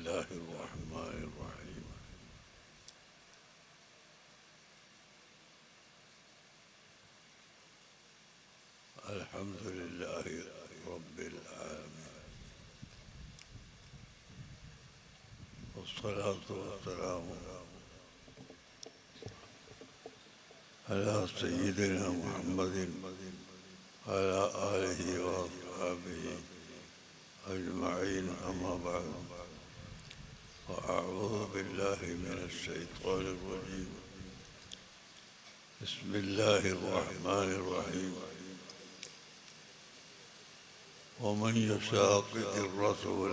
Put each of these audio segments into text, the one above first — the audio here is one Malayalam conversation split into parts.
الله الرحمن الرحيم. الحمد لله رب العالمين. والصلاة والسلام على سيدنا محمد وعلى آله وأصحابه أجمعين أما بعد. وأعوذ بالله من الشيطان الرجيم. بسم الله الرحمن الرحيم. ومن يشاقق الرسول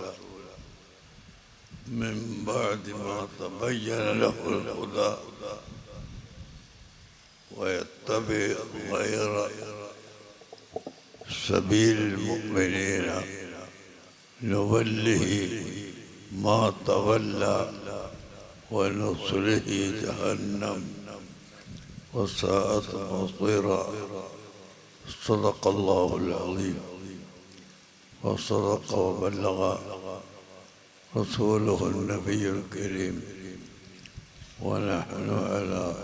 من بعد ما تبين له الهدى ويتبع غير سبيل المؤمنين نوله ما تولى ونصله جهنم وساءت مصيرا صدق الله العظيم وصدق وبلغ رسوله النبي الكريم ونحن على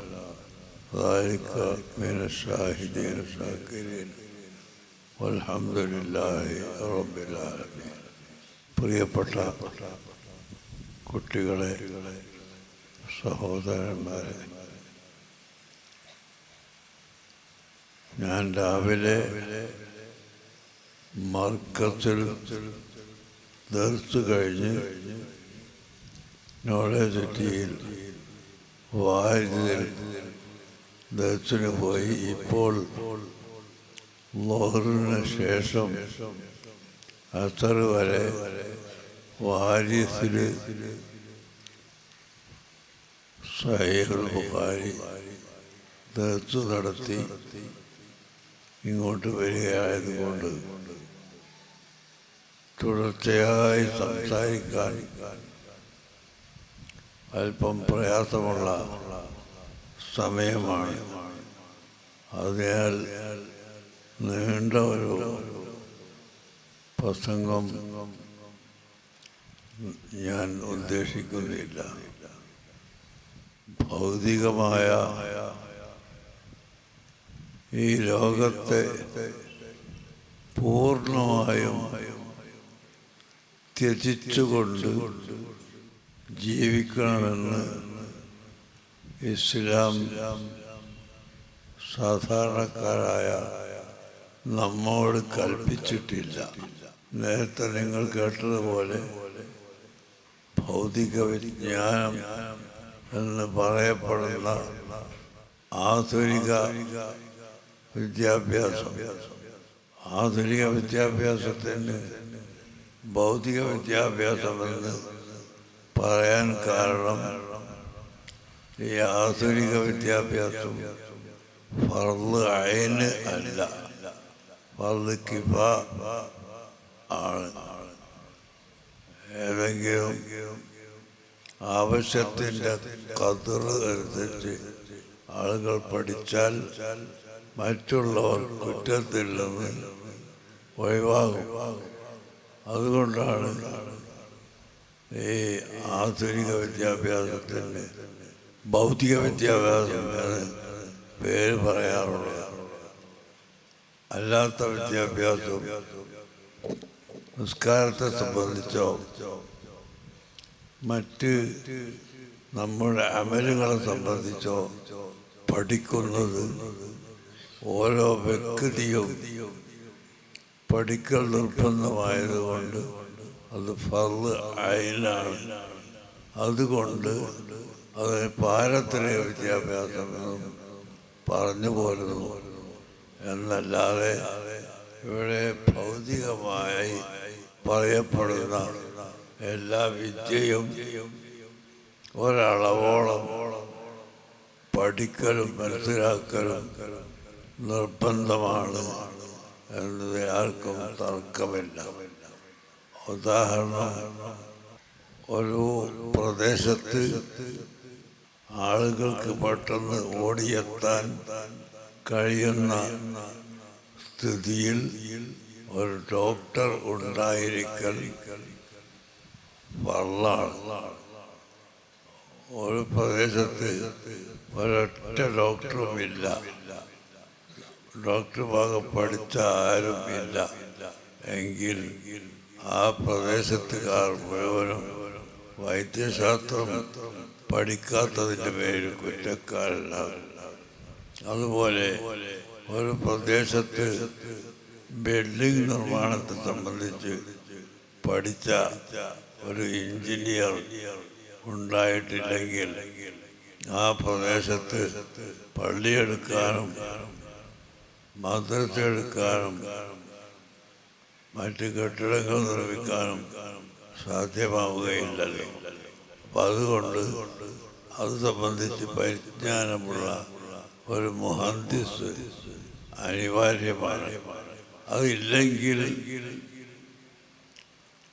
ذلك من الشاهدين الشاكرين والحمد لله رب العالمين പ്രിയപ്പെട്ട കുട്ടികളെ സഹോദരന്മാരെ ഞാൻ രാവിലെ മർക്കത്തിൽ ദർസ് കഴിഞ്ഞ് നോളേജ് സിറ്റിയിൽ വാരിതിൽ ദർശന് പോയി. ഇപ്പോൾ ലോഹറിന് ശേഷം അസർ വരെ വാരിസിൽ സഹീഹുൽ ബുഖാരി ദർസ് നടത്തി ഇങ്ങോട്ട് വരികയായതുകൊണ്ട് തുടർച്ചയായി സംസാരിക്കാൻ അല്പം പ്രയാസമുള്ള സമയമാണ്. അതിനാൽ നീണ്ട ഒരു പ്രസംഗം ഞാൻ ഉദ്ദേശിക്കുന്നില്ല. ഭൗതികമായ ഈ ലോകത്തെ പൂർണമായും ത്യജിച്ചുകൊണ്ട് ജീവിക്കണമെന്ന് ഇസ്ലാം സാധാരണക്കാരായ നമ്മോട് കൽപ്പിച്ചിട്ടില്ല. നേരത്തെ നിങ്ങൾ കേട്ടതുപോലെ ഭൗതിക വിജ്ഞാനം എന്ന് പറയപ്പെടുന്ന ആധുനിക വിദ്യാഭ്യാസം. ആധുനിക വിദ്യാഭ്യാസത്തിന് ഭൗതിക വിദ്യാഭ്യാസമെന്ന് പറയാൻ കാരണം ഈ ആധുനിക വിദ്യാഭ്യാസം ഫർദ് അയന് അല്ല ഫർദ് കിഫ ആണ്. ഏതെങ്കിലും ആവശ്യത്തിന്റെ കതിറ് അനുസരിച്ച് ആളുകൾ പഠിച്ചാൽ മറ്റുള്ളവർ കുറ്റത്തില്ലെന്ന് ഒഴിവാകും. അതുകൊണ്ടാണ് ഈ ആധുനിക വിദ്യാഭ്യാസത്തിന് ഭൗതിക വിദ്യാഭ്യാസം പേര് പറയാറുള്ളത്. അല്ലാത്ത വിദ്യാഭ്യാസം നിസ്കാരത്തെ സംബന്ധിച്ചോ മറ്റ് നമ്മുടെ അമലുകളെ സംബന്ധിച്ചോ പഠിക്കുന്നത് ഓരോ വ്യക്തിയും പഠിക്കൽ നിർബന്ധമായതുകൊണ്ട് അത് ഫർൾ അയലാണ് അതുകൊണ്ട് അതിന് പാരത്തിലെ വിദ്യാഭ്യാസം എന്നും പറഞ്ഞു പോരുന്നു. എന്നല്ലാതെ ഇവിടെ ഭൗതികമായി പറയപ്പെടുന്ന എല്ലാ വിദ്യയും ഒരളവോളം പഠിക്കലും മനസ്സിലാക്കലും നിർബന്ധമാണ് എന്നത് ആർക്കും തർക്കമില്ല. ഉദാഹരണം ഒരു പ്രദേശത്ത് ആളുകൾക്ക് പെട്ടെന്ന് ഓടിയെത്താൻ കഴിയുന്ന സ്ഥിതിയിൽ ഒരു ഡോക്ടർ ഉണ്ടായിരിക്കൽ വള്ളാണ്. ഒരു പ്രദേശത്ത് ഒരൊറ്റ ഡോക്ടറും ഇല്ല ഡോക്ടർ ഭാഗം പഠിച്ച ആരും ഇല്ല എങ്കിൽ ആ പ്രദേശത്തുകാർ മുഴുവനും വൈദ്യശാസ്ത്രം പഠിക്കാത്തതിന്റെ പേര് കുറ്റക്കാരനാകും അതുപോലെ ഒരു പ്രദേശത്ത് ബിൽഡിംഗ് നിർമ്മാണത്തെ സംബന്ധിച്ച് പഠിച്ച ഒരു എഞ്ചിനീയർ ഉണ്ടായിട്ടില്ലെങ്കിൽ ആ പ്രദേശത്ത് പള്ളിയെടുക്കാനും മദ്രസ എടുക്കാനും മറ്റ് കെട്ടിടങ്ങൾ നിർമ്മിക്കാനും സാധ്യമാവുകയില്ലല്ലോ. അപ്പം അതുകൊണ്ട് അത് സംബന്ധിച്ച് പരിജ്ഞാനമുള്ള ഒരു മുഹന്തിസ് അനിവാര്യമാണ്. അതില്ലെങ്കിൽ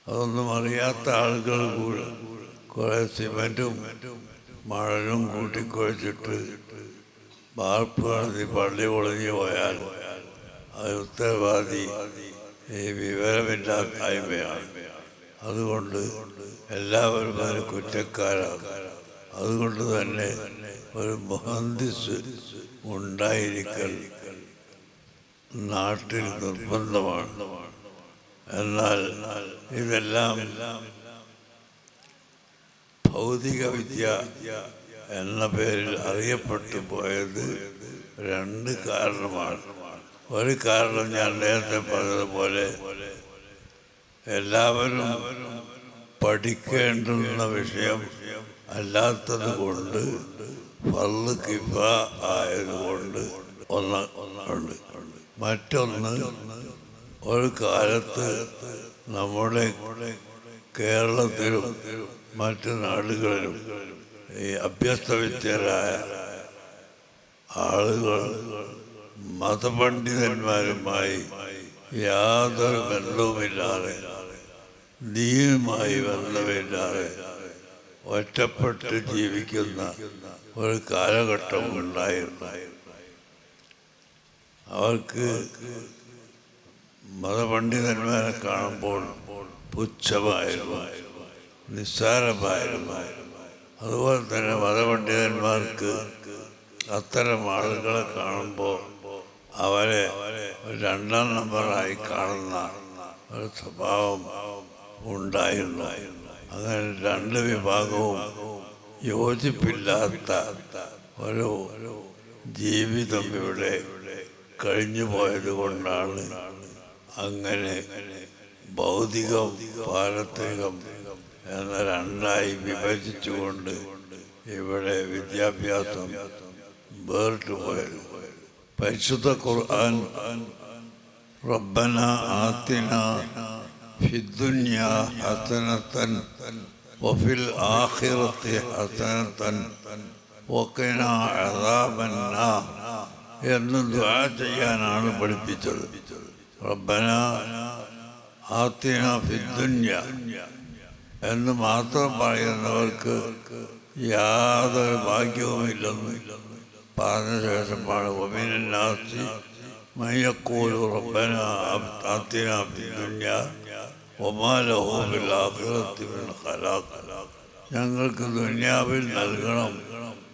അതൊന്നും അറിയാത്ത ആളുകൾ കൂടെ കുറേ സിമെന്റും മണലും കൂട്ടിക്കുഴച്ചിട്ട് വാർപ്പ് നടത്തി പള്ളി പൊളിഞ്ഞു പോയാൽ അത് ഉത്തരവാദി ഈ വിവരമില്ലായ്മയാണ്. അതുകൊണ്ട് എല്ലാവരും അതിന് കുറ്റക്കാരാണ് അതുകൊണ്ട് തന്നെ ഒരു മഹന്തിസ് ഉണ്ടായിരിക്കൽ നാട്ടിൽ നിർബന്ധമാണ്. എന്നാൽ ഇതെല്ലാം ഭൗതിക വിദ്യ എന്ന പേരിൽ അറിയപ്പെട്ടു പോയത് രണ്ട് കാരണമാണ്. ഒരു കാരണം ഞാൻ നേരത്തെ പറഞ്ഞതുപോലെ എല്ലാവരും പഠിക്കേണ്ടുന്ന വിഷയം അല്ലാത്തത് കൊണ്ട് ഫള്ള് കിഫ ആയതുകൊണ്ട് ഒന്ന് ഉണ്ട് മറ്റൊന്ന് ഒരു കാലത്ത് നമ്മുടെ കേരളത്തിലും മറ്റു നാടുകളിലും ഈ അഭ്യസ്തവിദ്യരായ ആളുകൾ മതപണ്ഡിതന്മാരുമായി യാതൊരു ബന്ധവുമില്ലാതെ നീയുമായി ബന്ധമില്ലാതെ ഒറ്റപ്പെട്ട് ജീവിക്കുന്ന ഒരു കാലഘട്ടം ഉണ്ടായിരുന്നു അവർക്ക് മതപണ്ഡിതന്മാരെ കാണുമ്പോൾ പുച്ഛമായിരുന്നു നിസ്സാരമായിരുന്നു. അതുപോലെ തന്നെ മതപണ്ഡിതന്മാർക്ക് അത്തരം ആളുകളെ കാണുമ്പോൾ അവരെ രണ്ടാം നമ്പറായി കാണുന്ന ഒരു സ്വഭാവം ഉണ്ടായിരുന്നു. അങ്ങനെ രണ്ട് വിഭാഗവും യോജിപ്പില്ലാത്ത ഒരു ജീവിതം ഇവിടെ കഴിഞ്ഞു പോയത് കൊണ്ടാണ് അങ്ങനെ ഭൗതികം പാരത്രികം എന്ന രണ്ടായി വിഭജിച്ചുകൊണ്ട് ഇവിടെ വിദ്യാഭ്യാസം വേറിട്ട് പോയത്. പരിശുദ്ധ ഖുർആൻ റബ്ബന ആത്തിന ഹസനത്തൻ വഫിൽ ആഖിറത്തി ഹസനത്തൻ എന്ന് ദ്വാ ചെയ്യാനാണ് പഠിപ്പിച്ചത്. റബ്ബന ആത്തിന ഫിദ്ദുന്യ എന്ന് മാത്രം പറയുന്നവർക്ക് യാതൊരു ഭാഗ്യവുമില്ലെന്ന് പറഞ്ഞ ശേഷമാണ് ഒമിനാസ്തി മയ്യക്കൂലു റബ്ബന ആത്തിന ഫിദ്ദുന്യ ഞങ്ങൾക്ക് ദുന്യാവിൽ നൽകണം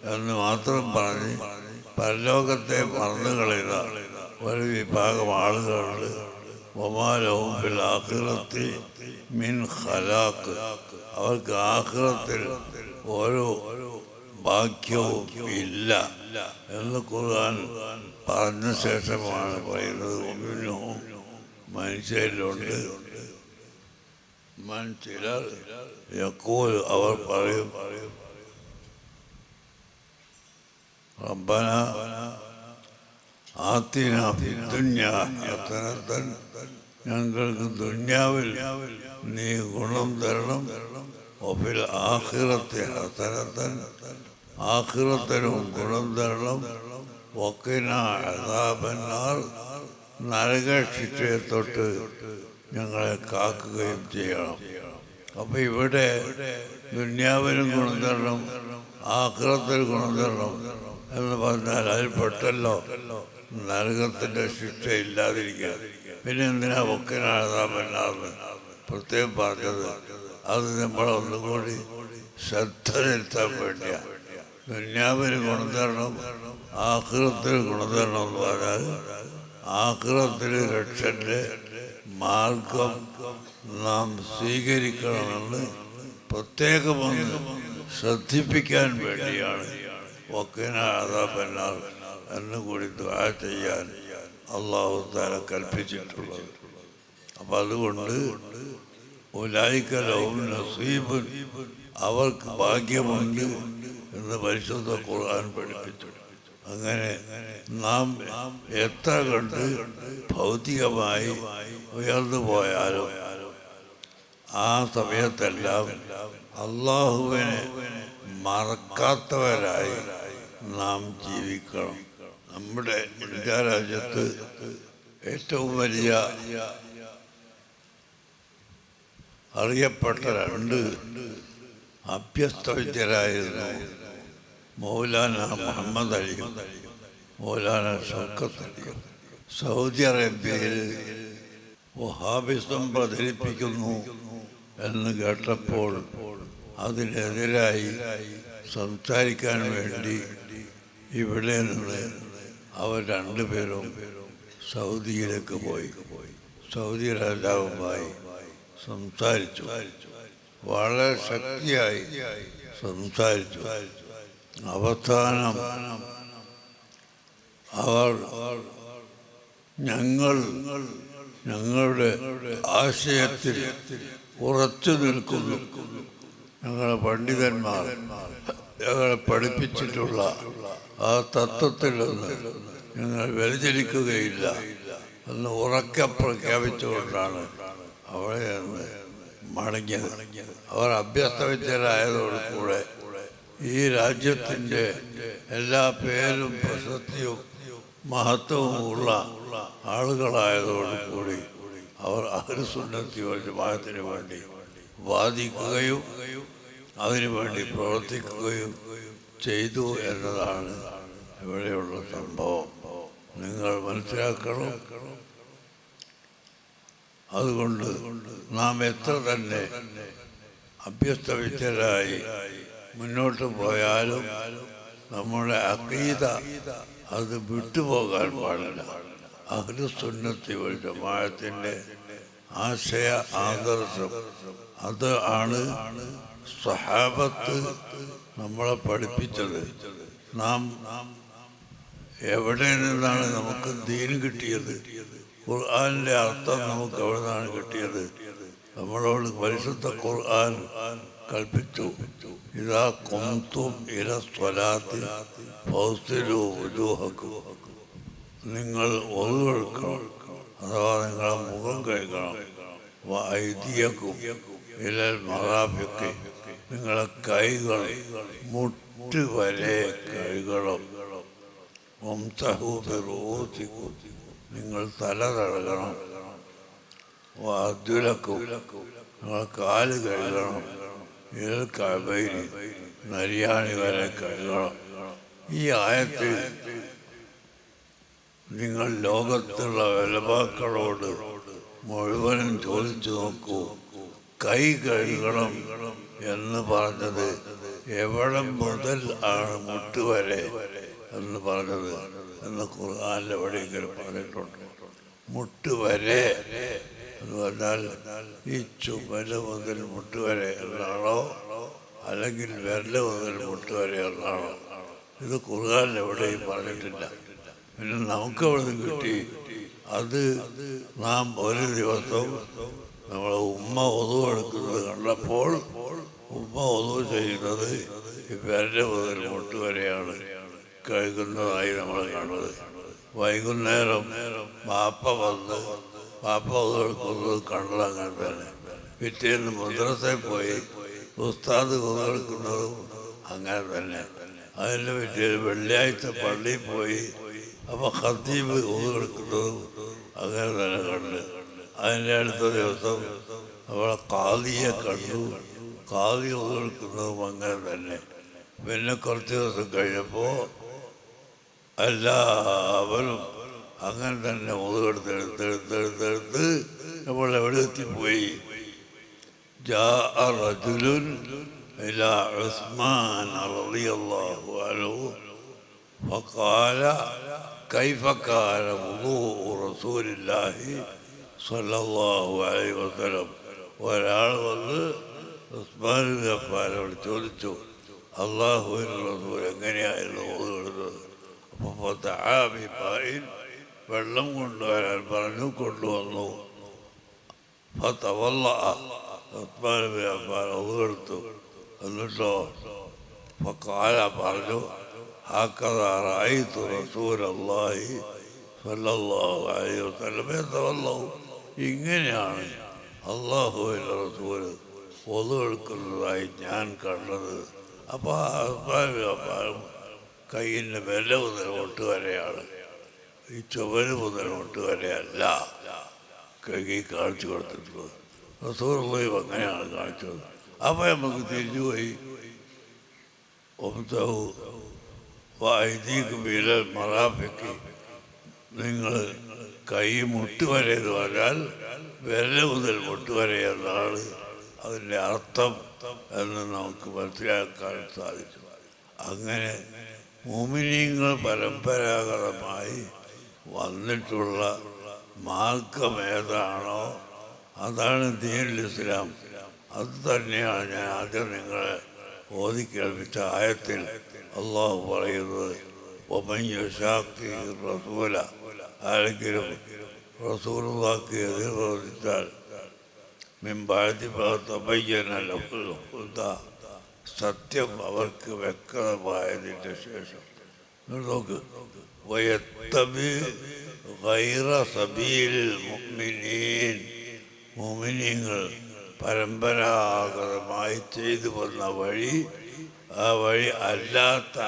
എന്ന് മാത്രം പറഞ്ഞ് പരലോകത്തെ മറന്നു കളയുന്ന ഒരു വിഭാഗം ആളുകളുണ്ട് ആഖിറത്തി മിൻ ഖലാഖ്. അവർക്ക് ആഹ്ലത്തിൽ ഓരോ ഭാഗ്യവും ഇല്ല എന്ന് ഖുർആൻ പറഞ്ഞ ശേഷമാണ് പറയുന്നത്. മനുഷ്യരിലുണ്ട്. മൻ ചിലർ അവർ അവർ പറയും റബ്ബന في الدنيا حسنة ഞങ്ങൾക്ക് ദുന്യാവിൽ നീ ഗുണം തരണം. ഒഫിൽ ആഹിറത്തെ ഹസനത്തൻ. ആഖിറത്തിനും ഗുണം തരണം. ഒക്കിന അതാപന്നാൽ നരകശിക്ഷയെ തൊട്ട് ഞങ്ങളെ കാക്കുകയും ചെയ്യണം. അപ്പം ഇവിടെ ദുന്യാവിനും ഗുണം തരണം ആക്രത്തിൽ ഗുണം തരണം. എന്ന് പറഞ്ഞാൽ അതിൽ പെട്ടല്ലോ. നരകത്തിന്റെ ശിക്ഷ ഇല്ലാതിരിക്കുക പിന്നെ എന്തിനാ ഒക്കിനാഴതാമെന്നാന്ന് പ്രത്യേകം പറഞ്ഞത്? അത് നമ്മളൊന്നും കൂടി ശ്രദ്ധ ചെലുത്താൻ വേണ്ടിയാണ് ദുന്യാവിന് ഗുണതരണം ആഹൃതത്തിന് ഗുണം തരണം എന്ന് പറഞ്ഞാൽ ആഹൃതത്തിന് രക്ഷന്റെ മാർഗം നാം സ്വീകരിക്കണമെന്ന് പ്രത്യേകമൊന്ന് ശ്രദ്ധിപ്പിക്കാൻ വേണ്ടിയാണ്. ഒക്കിനാഥാപെന്നാൽ എന്ന് കൂടി ദ്വാ ചെയ്യാൻ അള്ളാഹു താല കൽപ്പിച്ചിട്ടുള്ളത്. അപ്പം അതുകൊണ്ട് ഉലായിക്കലവും നസീബുൻ അവർക്ക് ഭാഗ്യമുണ്ട് എന്ന് പരിശുദ്ധ ഖുർആൻ പഠിപ്പിച്ചു. അങ്ങനെ നാം എത്ര കണ്ട് ഭൗതികമായി ഉയർന്നു പോയാലും ആ സമയത്തെല്ലാം അള്ളാഹുവിനെ മറക്കാത്തവരായി നാം ജീവിക്കണം. നമ്മുടെ ഇന്ത്യ രാജ്യത്ത് ഏറ്റവും വലിയ അറിയപ്പെട്ട രണ്ട് അഭ്യസ്തവിദ്യരായിരുന്നു മൗലാന മുഹമ്മദ് അലി മൗലാന ഷൗക്കത്ത് അലിയും സൗദി അറേബ്യയിൽ വഹാബിസം പ്രചരിപ്പിക്കുന്നു എന്ന് കേട്ടപ്പോൾ അതിനെതിരായി സംസാരിക്കാൻ വേണ്ടി ഇവിടെ നിന്ന് അവർ രണ്ടുപേരും സൗദിയിലേക്ക് പോയി. സൗദി രാജാവുമായി സംസാരിച്ചു. വളരെ ശക്തിയായി സംസാരിച്ചു. അവസാനം അവർ ഞങ്ങൾ ഞങ്ങളുടെ ആശയത്തിൽ ഉറച്ചു നിൽക്കുന്നു. ഞങ്ങളെ പണ്ഡിതന്മാർ ഞങ്ങളെ പഠിപ്പിച്ചിട്ടുള്ള ആ തത്വത്തിൽ നിന്ന് ഞങ്ങൾ വ്യതിചരിക്കുകയില്ല എന്ന് ഉറക്കെ പ്രഖ്യാപിച്ചുകൊണ്ടാണ് അവിടെ നിന്ന് മടങ്ങിയത്. അവർ അഭ്യസ്തവിദ്യരായതോടു കൂടെ ഈ രാജ്യത്തിന്റെ എല്ലാ പേരും പ്രശസ്തിയും മഹത്വവും ഉള്ള ആളുകളായതോടുകൂടി അവർ അഹ്ലുസുന്നത്തി ജമാഅത്തിന് വേണ്ടി വാദിക്കുകയും അതിനുവേണ്ടി പ്രവർത്തിക്കുകയും ചെയ്തു എന്നതാണ് ഇവിടെയുള്ള സംഭവം. നിങ്ങൾ മനസ്സിലാക്കണം. അതുകൊണ്ട് നാം എത്ര തന്നെ അഭ്യസ്തവിദ്യരായി മുന്നോട്ട് പോയാലും നമ്മുടെ അക്കീത അത് വിട്ടുപോകാൻ പാടില്ല. അഹ്ലുസുന്നത്തി ഒരു ജമാത്തിന്റെ ആശയ ആദർശം അത് ആണ് സഹാബത്ത് നമ്മളെ പഠിപ്പിച്ചത്. നാം എവിടെ നിന്നാണ് നമുക്ക് ദീൻ കിട്ടിയത്? ഖുർആാനിന്റെ അർത്ഥം നമുക്ക് എവിടെ നിന്നാണ് കിട്ടിയത്? നമ്മളോട് പരിശുദ്ധ ഖുർആൻ കൽപ്പിച്ചു. ഇതാ കൊന്തും ഇല സ്വലാത്തി നിങ്ങൾ ഒതുവെടുക്കണം അഥവാ നിങ്ങളെ മുഖം കഴിക്കണം ഐതിയക്കും നിങ്ങളെ കൈകൾ മുട്ട് വരെ കൈകളും നിങ്ങൾ തല തടകണം. അദ്ദുലക്കും നിങ്ങൾ കാൽ കഴുകണം. നരിയാണി വരെ കഴുകണം. ഈ ആയത്തിൽ നിങ്ങൾ ലോകത്തുള്ള വിലപാക്കളോട് മുഴുവനും ചോദിച്ചു നോക്കൂ. കൈ കഴുകണം എന്ന് പറഞ്ഞത് എവിടെ മുതൽ ആണ് മുട്ടുവരെ എന്ന് പറഞ്ഞത് എന്ന് ഖുർആാനിൽ എവിടെയെങ്കിലും പറഞ്ഞിട്ടുണ്ട്. മുട്ടുവരെ എന്ന് പറഞ്ഞാൽ ഈ ചുമൽ മുതൽ മുട്ടുവരെ എന്നാണോ അല്ലെങ്കിൽ വിരൽ മുതൽ മുട്ടുവരെ എന്നാണോ ഇത് ഖുർആാനിൽ എവിടെയും പറഞ്ഞിട്ടില്ല. പിന്നെ നമുക്ക് അവിടെ നിന്ന് കിട്ടി? അത് നാം ഒരു ദിവസം നമ്മളെ ഉമ്മ ഒതു എടുക്കുന്നത് കണ്ടപ്പോൾ ഉമ്മ ഒതു ചെയ്യുന്നത് ഈ മുതൽ മുട്ട് വരെയാണ് കഴുകുന്നതായി നമ്മൾ കണ്ടത് വൈകുന്നേരം ബാപ്പ വന്ന് ബാപ്പ ഒതുവെടുക്കുന്നത് കണ്ടത് അങ്ങനെ തന്നെ. പിറ്റേന്ന് മദ്രസയിൽ പോയി ഉസ്താദ് ഒതുവെടുക്കുന്നതും അങ്ങനെ തന്നെ. അതിന്റെ പിറ്റേന്ന് വെള്ളിയാഴ്ച പള്ളിയിൽ പോയി അപ്പോൾ ഖത്തീബ് ഒതുവെടുക്കുന്നതും അങ്ങനെ തന്നെ കണ്ട്. അതിൻ്റെ അടുത്ത ദിവസം അവളെ കാതിയെ കണ്ടു കാതി ഒതുവെടുക്കുന്നതും അങ്ങനെ തന്നെ പിന്നെ കുറച്ച് ദിവസം കഴിഞ്ഞപ്പോൾ എല്ലാവരും അങ്ങനെ തന്നെ മുതുകെടുത്ത് എടുത്ത് എടുത്ത് എടുത്ത് എടുത്ത് നമ്മൾ എവിടെ എത്തിപ്പോയി جاء رجل إلى عثمان رضي الله عنه فقال كيف كان وضوء رسول الله صلى الله عليه وسلم ഒരാൾ വന്ന് ഉസ്മാൻ ഗഫാരോട് ചോദിച്ചു അള്ളാഹുവിൻ റസൂൽ എങ്ങനെയായിരുന്നു ഓതുന്നത് അപ്പോൾ താബിപ്പായിൽ വെള്ളം കൊണ്ടുവരാൻ പറഞ്ഞു കൊണ്ടുവന്നു ഫതവല്ല ഉസ്മാൻ ഗഫാർ ഒതുകൊടുത്തു എന്നിട്ടോ ഫക്കാല പറഞ്ഞു هكذا رأيت رسول الله صلى الله عليه وسلم يتولوا ഇങ്ങനെയാണ് അള്ളാഹുവിന്റെ റസൂൽ ഒതുവെടുക്കുന്നതായി ഞാൻ കണ്ടത്. അപ്പോൾ അപ്പാലും കയ്യിന്റെ വില മുതൽ ഒട്ട് വരെയാണ്. ഈ ചുവര് മുതൽ ഒട്ട് വരെയല്ല കൈ കാണിച്ചു കൊടുത്തിട്ടുള്ളത്. റസൂറുള്ളയും അങ്ങനെയാണ് കാണിച്ചത്. അപ്പോൾ നമുക്ക് തിരിച്ചുപോയി ഒബ്തഹു വായിദീക്കും വിരൽ മറാഫയ്ക്ക് നിങ്ങൾ കൈ മുട്ടുവരെ എന്ന് പറഞ്ഞാൽ വിരൽ മുതൽ മുട്ടുവരെ എന്നാണ് അതിന്റെ അർത്ഥം എന്ന് നമുക്ക് മനസ്സിലാക്കാൻ സാധിച്ചു. അങ്ങനെ മോമിനിയങ്ങൾ പരമ്പരാഗതമായി വന്നിട്ടുള്ള മാർഗം ഏതാണോ അതാണ് ദീനുൽ ഇസ്ലാം. അത് തന്നെയാണ് ഞാൻ ആദ്യം നിങ്ങളെ ഓതി ആയത്തിൽ അള്ളാഹു പറയുന്നത് ഒമയ്യഷാക്കി റസൂല ആരെങ്കിലും റസൂലുള്ളാക്ക് എതിർ പ്രവർത്തിച്ചാൽ മിമ്പാഴ്ത്തി തപയ്യനല്ല സത്യം അവർക്ക് വ്യക്തമായതിന്റെ ശേഷം. നോക്ക്. വയത്തബി ഗൈറ സബീലിൽ മുഅ്മിനീൻ. മുഅ്മിനീങ്ങൾ പരമ്പരാഗതമായി ചെയ്തു വന്ന വഴി ആ വഴി അല്ലാത്ത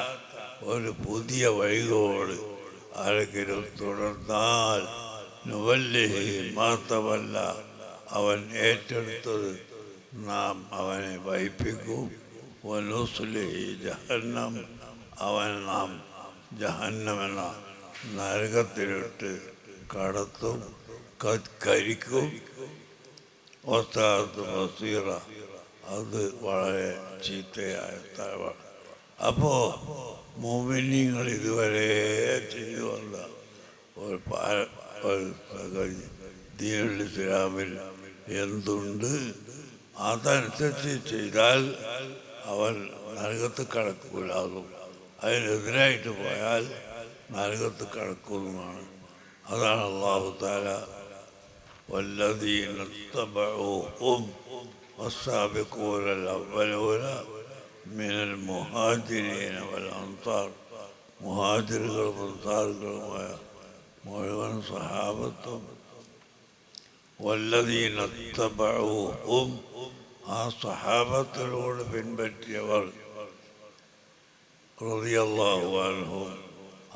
ഒരു പുതിയ വഴികളോട് ആരെങ്കിലും തുടർന്നാൽ നുവല്ലിഹി മാത്രമല്ല അവൻ ഏറ്റെടുത്തത് നാം അവനെ വഹിപ്പിക്കും. ജഹന്നം. അവൻ നാം ജഹന്നമെന്ന നരകത്തിലിട്ട് കടത്തും കരിക്കും. അത് വളരെ ചീത്തയായ തലവാണ് അപ്പോൾ മോമിനിങ്ങൾ ഇതുവരെ ചെയ്തു വന്ന ഒരു പാ- ഒരു സംഗതി ദീനുൽ ഇസ്ലാമിൽ എന്തുണ്ട് അതനുസരിച്ച് ചെയ്താൽ അവൻ നരകത്ത് കടക്കൂലാകും അതിനെതിരായിട്ട് പോയാൽ നരകത്ത് കടക്കുന്നുമാണ് അതാണ് അള്ളാഹു താല والذين اتبعوهم والسابقون الأولون من المهاجرين والأنصار മുഹാജിറുകളും അൻസാറുകളുമായ മുഴുവൻ സഹാബത്തും വല്ലതീനത്തബഊഹും ആ സഹാബത്തിലൂടെ പിൻപറ്റിയവർ റളിയല്ലാഹു അൻഹും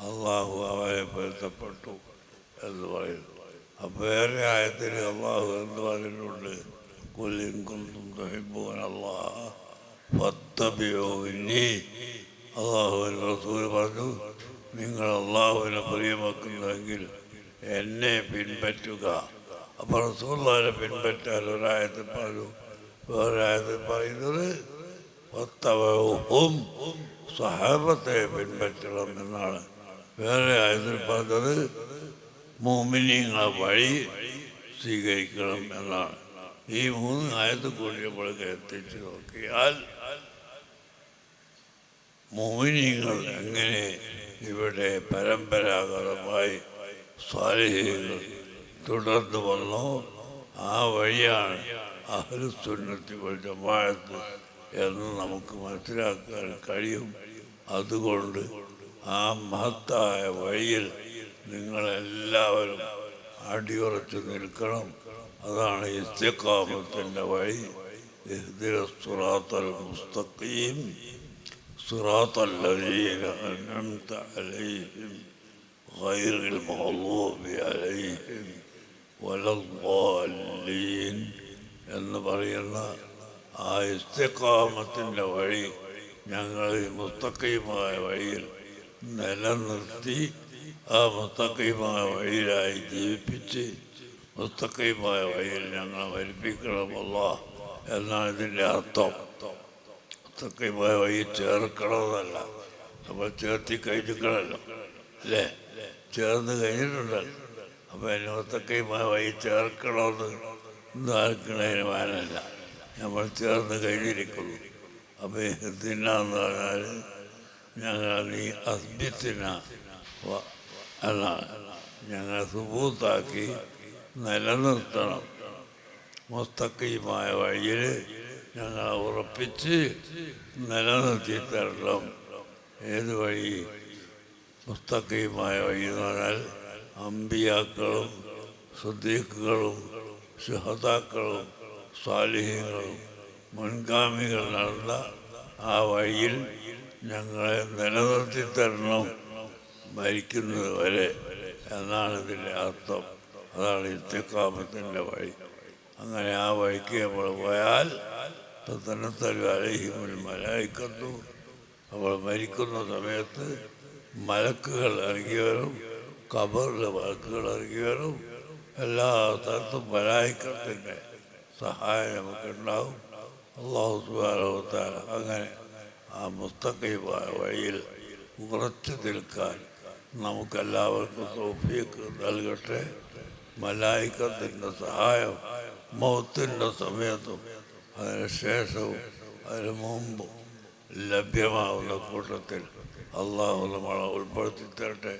അള്ളാഹു അവരെ പൊരുത്തപ്പെട്ടു എന്ന് പറയുന്നു അപ്പോൾ വേറെ ആയത്തിൽ അള്ളാഹു എന്ന് പറഞ്ഞിട്ടുണ്ട് കൊല്ലിൻ കുന്തും തഹിബൂൻ അള്ളാഹ പത്തബിയോന്നി അള്ളാഹുവിൻ റസൂൽ പറഞ്ഞു നിങ്ങൾ അള്ളാഹുവിനെ പ്രിയമാക്കുന്നുവെങ്കിൽ എന്നെ പിൻപറ്റുക. അപ്പോൾ റസൂള്ളാനെ പിൻപറ്റാൻ ഒരായത്തിൽ പറഞ്ഞു. വേറൊരായത്തിൽ പറയുന്നത് പത്തവവും സഹാബത്തെ പിൻപറ്റണം എന്നാണ്. വേറെ ആയത്തിൽ പറഞ്ഞത് മോമിനിങ്ങളെ വഴി സ്വീകരിക്കണം എന്നാണ്. ഈ മൂന്ന് ആയത്ത് കൂടിയപ്പോഴൊക്കെ എത്തിച്ചു നോക്കിയാൽ മോഹിനികൾ എങ്ങനെ ഇവിടെ പരമ്പരാഗതമായി സ്വാലിഹികൾ തുടർന്ന് വന്നോ ആ വഴിയാണ് അഹ്ലുസുന്നത്തി ജമാഅത്ത് എന്ന് നമുക്ക് മനസ്സിലാക്കാൻ കഴിയും. അതുകൊണ്ട് ആ മഹത്തായ വഴിയിൽ നിങ്ങളെല്ലാവരും അടിയുറച്ചു നിൽക്കണം. അതാണ് ഇസ്തിഖാമത്തിൻ്റെ വഴി ഇഹ്ദിന സുറാത്തൽ മുസ്തഖീം صراط الذين أنعمت عليهم غير المغضوب عليهم ولا الضالين എന്ന് പറയുന്ന ആ ഇസ്തിഖാമത്തിൻ്റെ വഴി ഞങ്ങൾ ഈ മുസ്തഖീമായ വഴിയിൽ നിലനിർത്തി ആ മുസ്തഖീമായ വഴിയിലായി ജീവിപ്പിച്ച് മുസ്തഖീമായ വഴിയിൽ ഞങ്ങളെ വലിപ്പിക്കണമല്ല എന്നാണ് ഇതിന്റെ അർത്ഥം. മുസ്തഖീമായ വഴി ചേർക്കണമെന്നല്ല നമ്മൾ ചേർത്തി കഴിഞ്ഞിക്കണല്ലോ അല്ലേ? ചേർന്ന് കഴിഞ്ഞിട്ടുണ്ടല്ലോ. അപ്പം എന്നെ മുസ്തഖീമായ വഴി ചേർക്കണമെന്ന് ഇതാക്കണതിന് വേനല്ല നമ്മൾ ചേർന്ന് കഴിഞ്ഞിരിക്കുന്നു. അപ്പോൾ എന്ന് പറഞ്ഞാൽ ഞങ്ങൾ നീ അസ്ബിത്തിന എന്നാണ് ഞങ്ങൾ സുബൂത്താക്കി നിലനിർത്തണം. മുസ്തക്കയുമായ വഴിയിൽ ഞങ്ങൾ ഉറപ്പിച്ച് നിലനിർത്തി തരണം ഏത് വഴി? മുസ്തക്കയുമായ വഴി എന്ന് പറഞ്ഞാൽ അമ്പിയാക്കളും സുദ്ദീഖുകളും ശുഹതാക്കളും സ്വാലിഹ്യങ്ങളും മുൻഗാമികൾ നടന്ന ആ വഴിയിൽ ഞങ്ങളെ നിലനിർത്തി തരണം മരിക്കുന്നത് വരെ. എന്നാണ് ഇതിന്റെ അർത്ഥം. അതാണ് ഇത്തിക്കാമത്തിന്റെ വഴി. അങ്ങനെ ആ വഴിക്ക് നമ്മൾ പോയാൽ തന്നത്തൽ അലഹിമുൽ മലായിക്കത്തു. അവൾ മരിക്കുന്ന സമയത്ത് മലക്കുകൾ ഇറങ്ങി വരും കബറിലെ മലക്കുകൾ ഇറങ്ങി വരും. എല്ലാ സ്ഥലത്തും മലായിക്കത്തിന്റെ സഹായം നമുക്കുണ്ടാവും അള്ളാഹു സുബാനോത്താല അങ്ങനെ ആ മുസ്തഖീമായ വഴിയിൽ ഉറച്ചു നിൽക്കാൻ നമുക്കെല്ലാവർക്കും സോഫിയൊക്കെ നൽകട്ടെ. മലായിക്കത്തിന്റെ സഹായം മൗത്തിന്റെ സമയത്തും അതിനുശേഷവും അതിനു മുമ്പും ലഭ്യമാവുന്ന കൂട്ടത്തിൽ അള്ളാഹു നമ്മളെ ഉൾപ്പെടുത്തി തരട്ടെ.